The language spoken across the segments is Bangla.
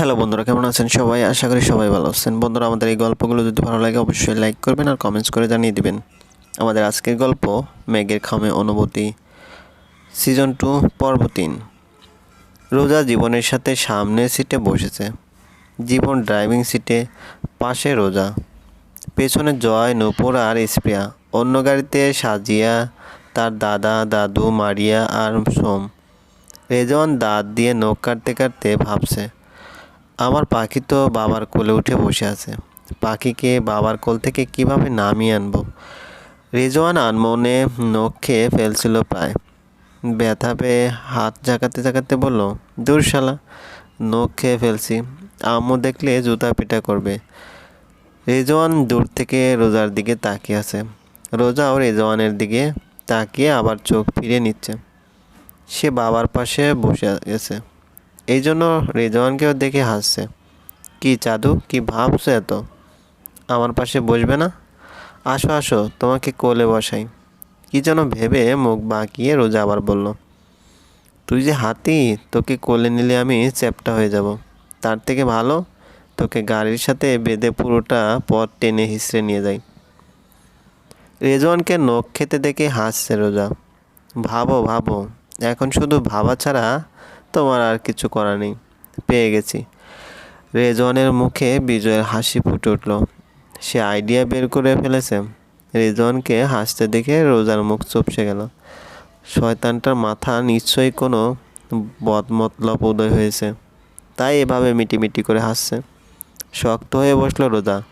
হ্যালো বন্ধুরা, কেমন আছেন সবাই? আশা করি সবাই ভালো আছেন। বন্ধুরা, আমাদের এই গল্পগুলো যদি ভালো লাগে অবশ্যই লাইক করবেন আর কমেন্টস করে জানিয়ে দিবেন। আমাদের আজকের গল্প, মেঘের খামে অনুভূতি। সিজন টু পর্ব তিন। রোজা জীবনের সাথে সামনের সিটে বসেছে। জীবন ড্রাইভিং সিটে পাশে রোজা। পেছনে জয়, নূপুর আর স্প্রিয়া। অন্য গাড়িতে সাজিয়া তার দাদা, দাদু, মারিয়া আর সোম। রেজওয়ান দাঁত দিয়ে নখ কাটতে কাটতে ভাবছে আমার পাখি তো বাবার কোলে উঠে বসে আছে। পাখিকে বাবার কোল থেকে কীভাবে নামিয়ে আনব? রেজওয়ান আনমনে নখ খেয়ে ফেলছিল প্রায়। ব্যথা পেয়ে হাত জাগাতে জাগাতে বলল, দূর শালা, নখ খেয়ে ফেলছি। আম্মু দেখলে জুতা পিটা করবে। রেজওয়ান দূর থেকে রোজার দিকে তাকিয়ে আছে। রোজাও রেজওয়ানের দিকে তাকিয়ে আবার চোখ ফিরে নিচ্ছে। সে বাবার পাশে বসে গেছে এই জন্য রেজওয়ানকেও দেখে হাসছে। কি চাদু কি ভাবছে এত? আমার পাশে বসবে না? আসো আসো, তোমাকে কোলে বসাই। কি যেন ভেবে মুখ বাঁকিয়ে রোজা আবার বলল, তুই যে হাতি, তোকে কোলে নিলে আমি চ্যাপটা হয়ে যাব। তার থেকে ভালো, তোকে গাড়ির সাথে বেঁধে পুরোটা পথ টেনে হিসড়ে নিয়ে যাই। রেজওয়ানকে নখ খেতে দেখে হাসছে রোজা। ভাবো ভাবো, এখন শুধু ভাবা ছাড়া তোমার আর কিছু করা নেই। পেয়ে গেছি। রেজওয়ানের মুখে বিজয়ের হাসি ফুটে উঠল। সে আইডিয়া বের করে ফেলেছে। রেজওয়ানকে হাসতে দেখে রোজার মুখ চুপসে গেল। শয়তানটার মাথা নিশ্চয়ই কোনো বদমতলব উদয় হয়েছে। তাই এভাবে মিটিমিটি করে হাসছে। শক্ত হয়ে বসল রোজা।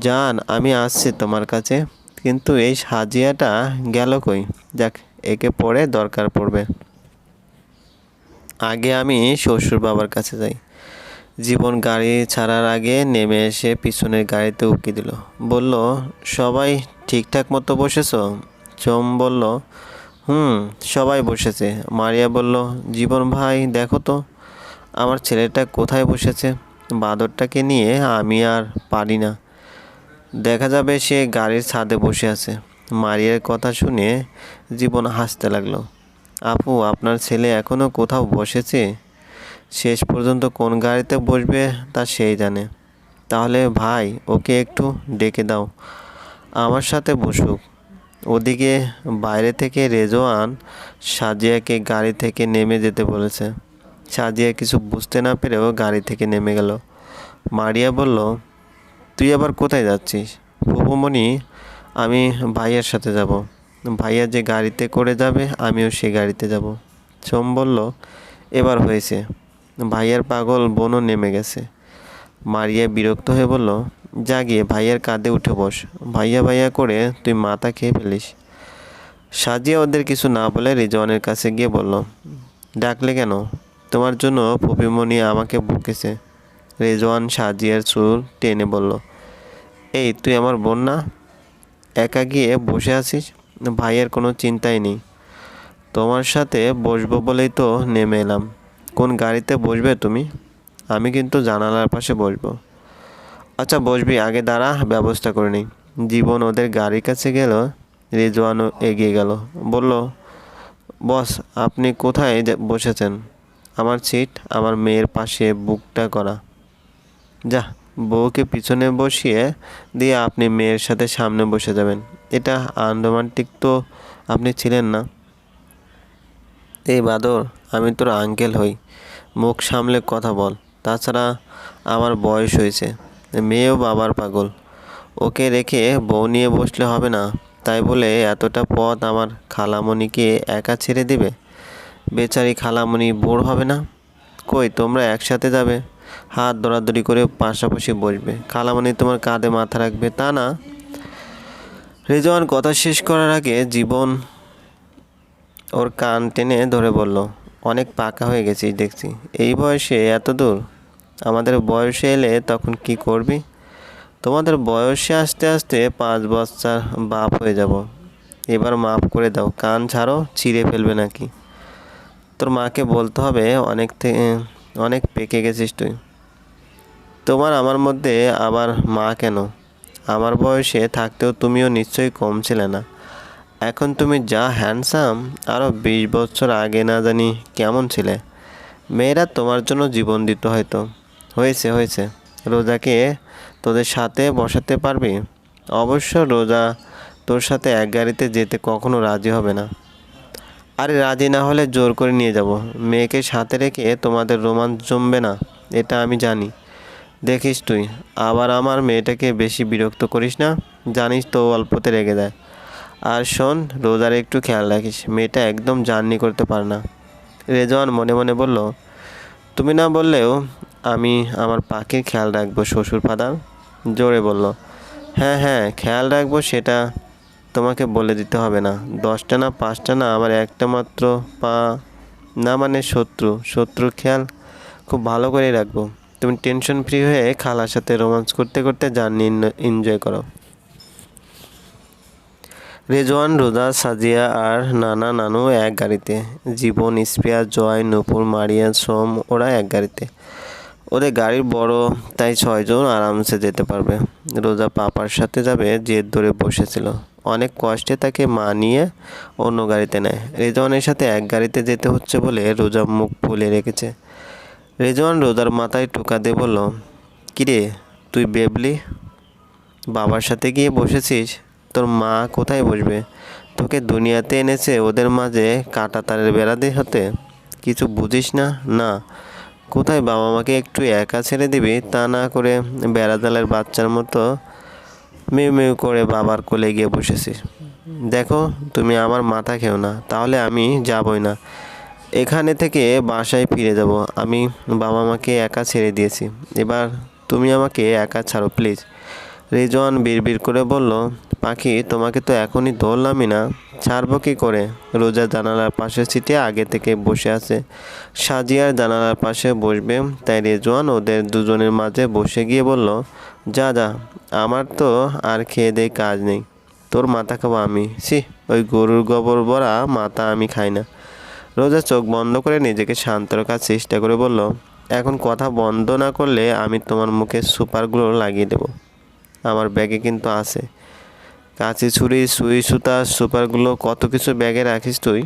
জান, আমি আসছি তোমার কাছে। কিন্তু এই সাজিয়াটা গেল কই? যাক, একে পরে দরকার পড়বে। আগে আমি শ্বশুর বাবার কাছে যাই। জীবন গাড়ি ছাড়ার আগে নেমে এসে পিছনের গাড়িতে উকি দিল। বলল, সবাই ঠিকঠাক মতো বসেছ? চোম বলল, হুম, সবাই বসেছে। মারিয়া বলল, জীবন ভাই, দেখো তো, আমার ছেলেটা কোথায় বসেছে? বাঁদরটাকে নিয়ে আমি আর পারি না। দেখা যাবে সে গাড়ির ছাদে বসে আছে। মারিয়ার কথা শুনে জীবন হাসতে লাগল। আপু, আপনার ছেলে এখনও কোথাও বসেছে? শেষ পর্যন্ত কোন গাড়িতে বসবে তা সেই জানে। তাহলে ভাই, ওকে একটু ডেকে দাও। আমার সাথে বসুক। ওদিকে বাইরে থেকে রেজওয়ান সাজিয়াকে গাড়ি থেকে নেমে যেতে বলেছে। সাজিয়া কিছু বুঝতে না পেরেও গাড়ি থেকে নেমে গেল। মারিয়া বলল, তুই আবার কোথায় যাচ্ছিস? ফুপুমণি আমি ভাইয়ের সাথে যাব। ভাইয়া যে গাড়িতে করে যাবে, আমিও সে গাড়িতে যাব। সোম বলল, এবার হয়েছে। ভাইয়ার পাগল বোনও নেমে গেছে। মারিয়া বিরক্ত হয়ে বলল, যা গিয়ে ভাইয়ার কাঁধে উঠে বস। ভাইয়া ভাইয়া করে তুই মাথা খেয়ে ফেলিস। সাজিয়া ওদের কিছু না বলে রিজওয়ানের কাছে গিয়ে বলল, ডাকলে কেন? তোমার জন্য পপিমণি আমাকে বকেছে। রেজওয়ান সাজিয়ার চুল টেনে বলল, এই, তুই আমার বোন না? একা গিয়ে বসে আছিস? ভাইয়ের কোনো চিন্তাই নেই। তোমার সাথে বসবো বলেই তো নেমে এলাম। কোন গাড়িতে বসবে তুমি? আমি কিন্তু জানালার পাশে বসবো। আচ্ছা বসবি, আগে দাঁড়া, ব্যবস্থা করে নিই। জীবন ওদের গাড়ির কাছে গেল রেজওয়ানও এগিয়ে গেল। বলল, বস, আপনি কোথায় বসেছেন? আমার সিট, আমার মেয়ের পাশে বুকটা করা। যা, বউকে পিছনে বসিয়ে দিয়ে আপনি মেয়ের সাথে সামনে বসে যাবেন। এটা আনরোমান্টিক তো আপনি ছিলেন না। এই বাদর, আমি তোর আঙ্কেল হই। মুখ সামলে কথা বল। তাছাড়া আমার বয়স হয়েছে। মেয়েও বাবার পাগল। ওকে রেখে বউ নিয়ে বসলে হবে না। তাই বলে এতটা পথ আমার খালামণিকে একা ছেড়ে দিবে? বেচারি খালামণি বোর হবে না? কই, তোমরা একসাথে যাবে? হাত দৌড়াদৌড়ি করে পাশাপাশি বসবে। খালামণি তোমার কাঁধে মাথা রাখবে, তা না? রেজওয়ান কথা শেষ করার আগে জীবন ওর কান টেনে ধরে বলল, অনেক পাকা হয়ে গেছিস দেখছি। এই বয়সে এত দূর? আমাদের বয়সে এলে তখন কি করবি? তোমাদের বয়সে আসতে আসতে পাঁচ বছর বাপ হয়ে যাব। এবার মাফ করে দাও, কান ছাড়ো, ছিঁড়ে ফেলবে নাকি? তোর মাকে বলতে হবে, অনেক থেকে অনেক পেকে গেছিস তুই। তোমার আমার মধ্যে আবার মা কেন? আমার বয়সে থাকতেও তুমিও নিশ্চয়ই কম ছিলে না। এখন তুমি যা হ্যান্ডসাম আরও বিশ বছর আগে না জানি কেমন ছিলে। মেয়েরা তোমার জন্য জীবন দিত হয়তো। হয়েছে হয়েছে। রোজাকে তোদের সাথে বসাতে পারবি? অবশ্য রোজা তোর সাথে এক গাড়িতে যেতে কখনো রাজি হবে না। আরে রাজি না হলে জোর করে নিয়ে যাব। মেয়েকে সাথে রেখে তোমাদের রোমাঞ্চ জমবে না, এটা আমি জানি। দেখিস তুই আবার আমার মেয়েটাকে বেশি বিরক্ত করিস না, জানিস তো অল্পতে রেগে যায়। আর শোন, রোজার একটু খেয়াল রাখিস, মেয়েটা একদম জার্নি করতে পারে না। রেজওয়ান মনে মনে বলল, তুমি না বললেও আমি আমার পাখির খেয়াল রাখব শ্বশুর ফাদার? জোরে বলল হ্যাঁ হ্যাঁ খেয়াল রাখব সেটা তোমাকে বলে দিতে হবে না। দশটা না পাঁচটা না আমার একটা মাত্র পা, না মানে শত্রু। শত্রুর খেয়াল খুব ভালো করেই রাখব। তুমি টেনশন ফ্রি হয়ে খালার সাথে রোমান্স করতে করতে জার্নি এনজয় করো। রেজওয়ান, রোজা, সাজিয়া আর নানা নানু এক গাড়িতে। জীবন স্পিয়া জয়, নূপুর, মারিয়া, সোম, ওরা এক গাড়িতে। ওদের গাড়ির বড়, তাই ছয়জন আরামসে যেতে পারবে। রোজা পাপার সাথে যাবে, জেদ ধরে বসেছিল। অনেক কষ্টে তাকে মানিয়ে অন্য গাড়িতে নেয়। রেজওয়ানের সাথে এক গাড়িতে যেতে হচ্ছে বলে রোজা মুখ ফুলে রেখেছে। রেজওয়ান রোজার মাথায় টোকা দিয়ে বলল, কিরে, তুই বেবলি? বাবার সাথে গিয়ে বসেছিস? তোর মা কোথায় বসবে? তোকে দুনিয়াতে এনেছে ওদের মাঝে কাটা তারের বেড়াতে হতে? কিছু বুঝিস না? না। কোথায় বাবা মাকে একটু একা ছেড়ে দিবি? তা না করে বেড়াদালের বাচ্চার মতো মেউ মেউ করে বাবার কোলে গিয়ে বসেছিস। দেখো, তুমি আমার মাথা খেও না, তাহলে আমি যাবই না। এখানে থেকে বাসায় ফিরে যাব। আমি বাবা মাকে একা ছেড়ে দিয়েছি। এবার তুমি আমাকে একা ছাড়ো, প্লিজ। রেজওয়ান বিড়বিড় করে বলল, পাখি, তোমাকে তো এখনই ধরলামই না। ছাড়বো কী করে? রোজা জানালার পাশে সিটে আগে থেকে বসে আছে সাজিয়ার জানালার পাশে বসবে। তাই রেজওয়ান ওদের দুজনের মাঝে বসে গিয়ে বলল, যা যা, আমার তো আর খেয়ে দেয়ে কাজ নেই। তোর মাথা খাব আমি। সি ওই গরুর গোবর বড়া মাথা আমি খাই না। রোজা চোখ বন্ধ করে নিজেকে শান্ত রাখার চেষ্টা করে বলল, এখন কথা বন্ধ না করলে আমি তোমার মুখে সুপারগুলো লাগিয়ে দেবো। আমার ব্যাগে কিন্তু আছে। কাঁচি ছুরি, সুই সুতা, সুপারগুলো, কত কিছু ব্যাগে রাখিস তুই?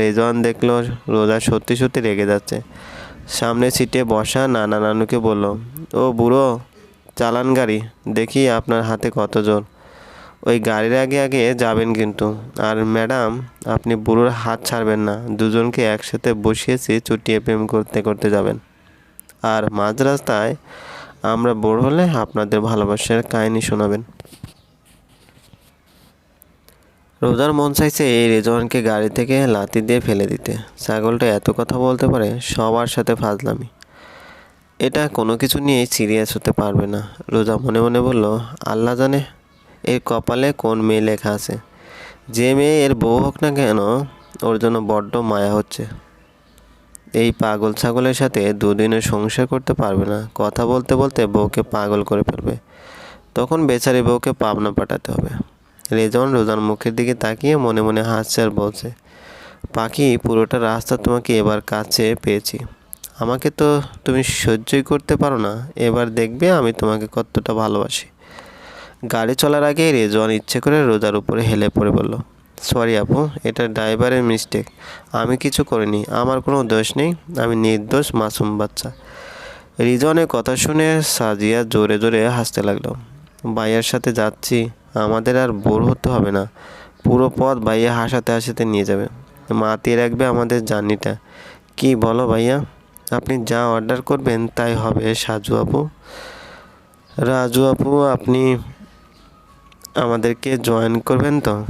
রেজওয়ান দেখল রোজা সত্যি সত্যি রেগে যাচ্ছে। সামনে সিটে বসা নানা নানুকে বলল, ও বুড়ো, চালান গাড়ি, দেখি আপনার হাতে কত জোর। ওই গাড়ির আগে আগে যাবেন কিন্তু। আর ম্যাডাম, আপনি বুড়োর হাত ছাড়বেন না। দুজনকে একসাথে বসিয়েছি চুটিয়ে প্রেম করতে করতে যাবেন। আর মাঝ রাস্তায় আমরা বোর হলে আপনাদের ভালোবাসার কাহিনী শোনাবেন। রোজার মন চাইছে এই রেজওয়ানকে গাড়ি থেকে লাতি দিয়ে ফেলে দিতে। ছাগলটা এত কথা বলতে পারে, সবার সাথে ফাজলামি। এটা কোনো কিছু নিয়েই সিরিয়াস হতে পারবে না। রোজা মনে মনে বলল, আল্লাহ জানে। এর কপালে কোন মেয়ে লেখা আছে? যে মেয়ে এর বউ হোক না কেন, ওর জন্য বড্ড মায়া হচ্ছে। এই পাগল ছাগলের সাথে দুদিনে সংসার করতে পারবে না। কথা বলতে বলতে বউকে পাগল করে ফেলবে। তখন বেচারি বউকে পাবনা পাঠাতে হবে। রেজন রোজার মুখের দিকে তাকিয়ে মনে মনে হাসছে আর বলছে, পাখি, পুরোটা রাস্তা তোমাকে এবার কাছে পেয়েছি। আমাকে তো তুমি সহ্যই করতে পারো না। এবার দেখবে আমি তোমাকে কতটা ভালোবাসি। গাড়ি চলার আগে রেজওয়ান ইচ্ছে করে রোজার উপরে হেলে পড়ে বলল, সরি আপু, এটা ড্রাইভারের মিস্টেক আমি কিছু করিনি, আমার কোনো দোষ নেই, আমি নির্দোষ মাসুম বাচ্চা। রিজনের কথা শুনে সাজিয়া জোরে জোরে হাসতে লাগল, ভাইয়ার সাথে যাচ্ছি, আমাদের আর বোর হতে হবে না। পুরো পথ ভাইয়া হাসাতে হাসাতে নিয়ে যাবে। মাতিয়ে রাখবে আমাদের জার্নিটা। কি বলো ভাইয়া, আপনি যা অর্ডার করবেন তাই হবে, সাজু আপু। রাজু আপু, আপনি আমাদেরকে জয়েন করবেন তো?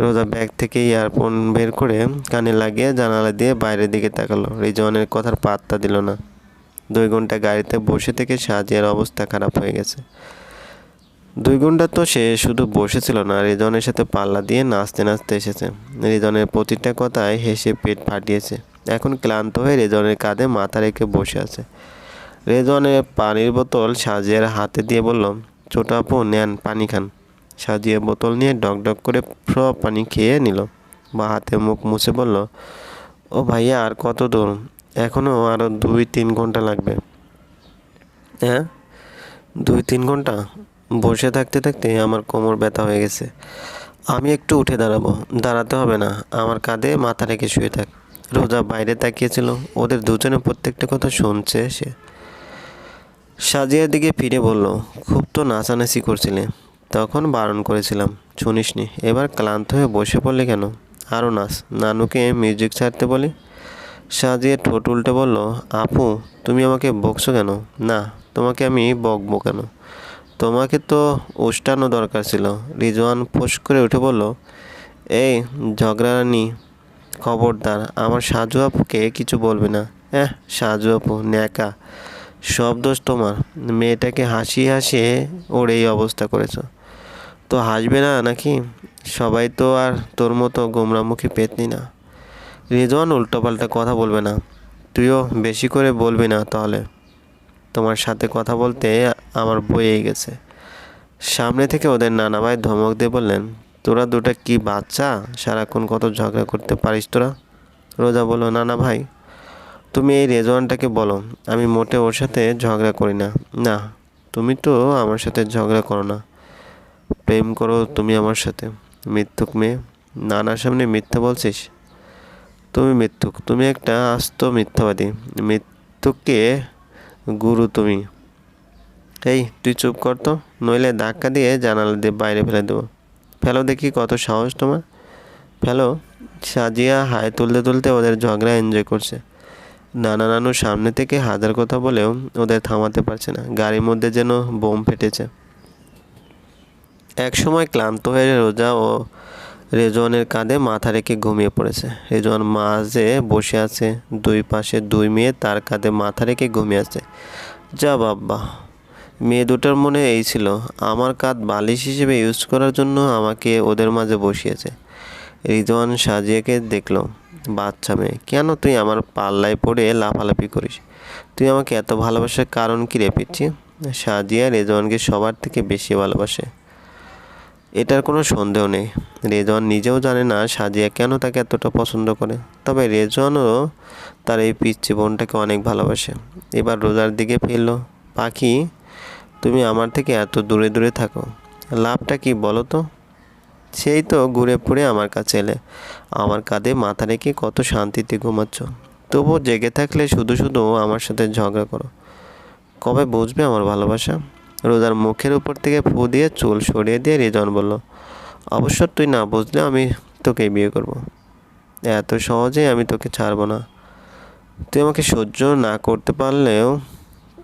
রোজা ব্যাগ থেকে ইয়ারফোন বের করে কানে লাগিয়ে জানালা দিয়ে বাইরের দিকে তাকালো। রিজওয়ানের কথার পাত্তা দিল না। দুই ঘণ্টা গাড়িতে বসে থেকে সাজিয়ার অবস্থা খারাপ হয়ে গেছে। দুই ঘণ্টা তো সে শুধু বসেছিল না রিজনের সাথে পাল্লা দিয়ে নাচতে নাচতে এসেছে। রিজনের প্রতিটা কথায় হেসে পেট ফাটিয়েছে। এখন ক্লান্ত হয়ে রেজনের কাঁধে মাথা রেখে বসে আছে। রেজনের পানির বোতল সাজিয়ার হাতে দিয়ে বলল ছোট আপু নেন পানি খান। সাজিয়ে বোতল নিয়ে ডক ডক করে সব পানি খেয়ে নিল। বা হাতে মুখ মুছে বলল, ও ভাইয়া, আর কত দূর? এখনও আরও দুই তিন ঘণ্টা লাগবে। হ্যাঁ? দুই তিন ঘণ্টা? বসে থাকতে থাকতে আমার কোমর ব্যথা হয়ে গেছে। আমি একটু উঠে দাঁড়াবো। দাঁড়াতে হবে না। আমার কাঁধে মাথা রেখে শুয়ে থাক। রোজা বাইরে তাকিয়েছিল। ওদের দুজনে প্রত্যেকটা কথা শুনছে সে। সাজিয়ার দিকে ফিরে বলল, খুব তো নাচানাচি করছিলে। তখন বারণ করেছিলাম শুনিসনি এবার ক্লান্ত হয়ে বসে পড়লে কেন? আরও নাচ, নানুকে মিউজিক ছাড়তে বলি? সাজিয়ে ঠোঁট উল্টে বলল, আপু, তুমি আমাকে বকছো কেন? না, তোমাকে আমি বকবো কেন? তোমাকে তো উষ্টানো দরকার ছিল। রিজওয়ান ফোঁস করে উঠে বলল, এই ঝগড়ানি খবরদার, আমার সাজু আপুকে কিছু বলবে না? হ্যাঁ সাজু আপু, ন্যাকা। সব দোষ তোমার। মেয়েটাকে হাসিয়ে হাসিয়ে ওর এই অবস্থা করেছ। তো হাসবে না নাকি? সবাই তো আর তোর মতো গোমরামুখী পেতনি না। রেজওয়ান উল্টোপাল্টা কথা বলবে না। তুইও বেশি করে বলবি না তাহলে। তোমার সাথে কথা বলতে আমার বইয়েই গেছে। সামনে থেকে ওদের নানা ভাই ধমক দিয়ে বললেন, তোরা দুটা কি বাচ্চা? সারাক্ষণ কত ঝগড়া করতে পারিস তোরা? রোজা বলল নানা ভাই তুমি এই রেজওয়ানটাকে বলো, আমি মোটে ওর সাথে ঝগড়া করি না। না, তুমি তো আমার সাথে ঝগড়া করো না। প্রেম করো তুমি আমার সাথে। মিথ্যুক মেয়ে। নানার সামনে মিথ্যা বলছিস? তুমি মিথ্যুক। তুমি একটা আস্ত মিথ্যাবাদী। মৃত্যুকে গুরু তুমি। এই, তুই চুপ কর তো। নইলে ধাক্কা দিয়ে জানালা দিয়ে বাইরে ফেলে দেবো। ফেলো দেখি কত সাহস তোমার। ফেলো, সাজিয়া হাই তুলতে তুলতে ওদের ঝগড়া এনজয় করছে। নানা নানু সামনে থেকে হাজার কথা বলেও ওদের থামাতে পারছে না। গাড়ির মধ্যে যেন বোম ফেটেছে। এক সময় ক্লান্ত হয়ে রোজা ও রেজওয়ানের কাঁধে মাথা রেখে ঘুমিয়ে পড়েছে। রেজওয়ান মাঝে বসে আছে, দুই পাশে দুই মেয়ে তার কাঁধে মাথা রেখে ঘুমিয়ে আছে। যা বাব্বা, মেয়ে দুটার মনে এই ছিল, আমার কাঁধ বালিশ হিসেবে ইউজ করার জন্য আমাকে ওদের মাঝে বসিয়েছে। রিজওয়ান সাজিয়াকে দেখল, বাচ্চা মেয়ে, কেন তুই আমার পাল্লায় পড়ে লাফালাফি করিস? তুই আমাকে এত ভালোবাসার কারণ কি রে পিচ্ছি সাজিয়া রেজওয়ানকে সবার থেকে বেশি ভালোবাসে। এটার কোনো সন্দেহ নেই। রেজওয়ান নিজেও জানে না সাজিয়া কেন তাকে এতটা পছন্দ করে। তবে রেজওয়ানও তার এই পিচ্ছি বোনটাকে অনেক ভালোবাসে। এবার রোজার দিকে ফিরল, পাখি, তুমি আমার থেকে এত দূরে দূরে থাকো। লাভটা কি বলো তো? সেই তো ঘুরে পুড়ে আমার কাছে এলে। আমার কাঁধে মাথা রেখে কত শান্তিতে ঘুমাচ্ছ। তবুও জেগে থাকলে শুধু শুধু আমার সাথে ঝগড়া করো। কবে বুঝবে আমার ভালোবাসা? রোজার মুখের উপর থেকে ফু দিয়ে চুল সরিয়ে দিয়ে রেজন বলল, অবশ্য তুই না বুঝলে আমি তোকে বিয়ে করব। এত সহজেই আমি তোকে ছাড়বো না। তুই আমাকে সহ্য না করতে পারলেও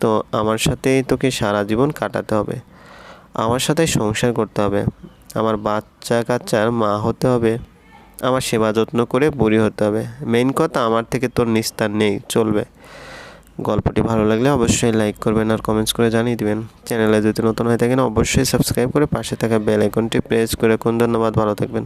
তো আমার সাথেই তোকে সারা জীবন কাটাতে হবে। আমার সাথে সংসার করতে হবে। আমার বাচ্চা কাচ্চার মা হতে হবে। আমার সেবা যত্ন করে বুড়ি হতে হবে। মেইন কথা, আমার থেকে তোর নিস্তার নেই, চলবে। গল্পটি ভালো লাগলে অবশ্যই লাইক করবেন আর কমেন্টস করে জানিয়ে দেবেন। চ্যানেলে যদি নতুন হয়ে থাকেন, অবশ্যই সাবস্ক্রাইব করে পাশে থাকা বেল আইকনটি প্রেস করে কোন ধন্যবাদ, ভালো থাকবেন।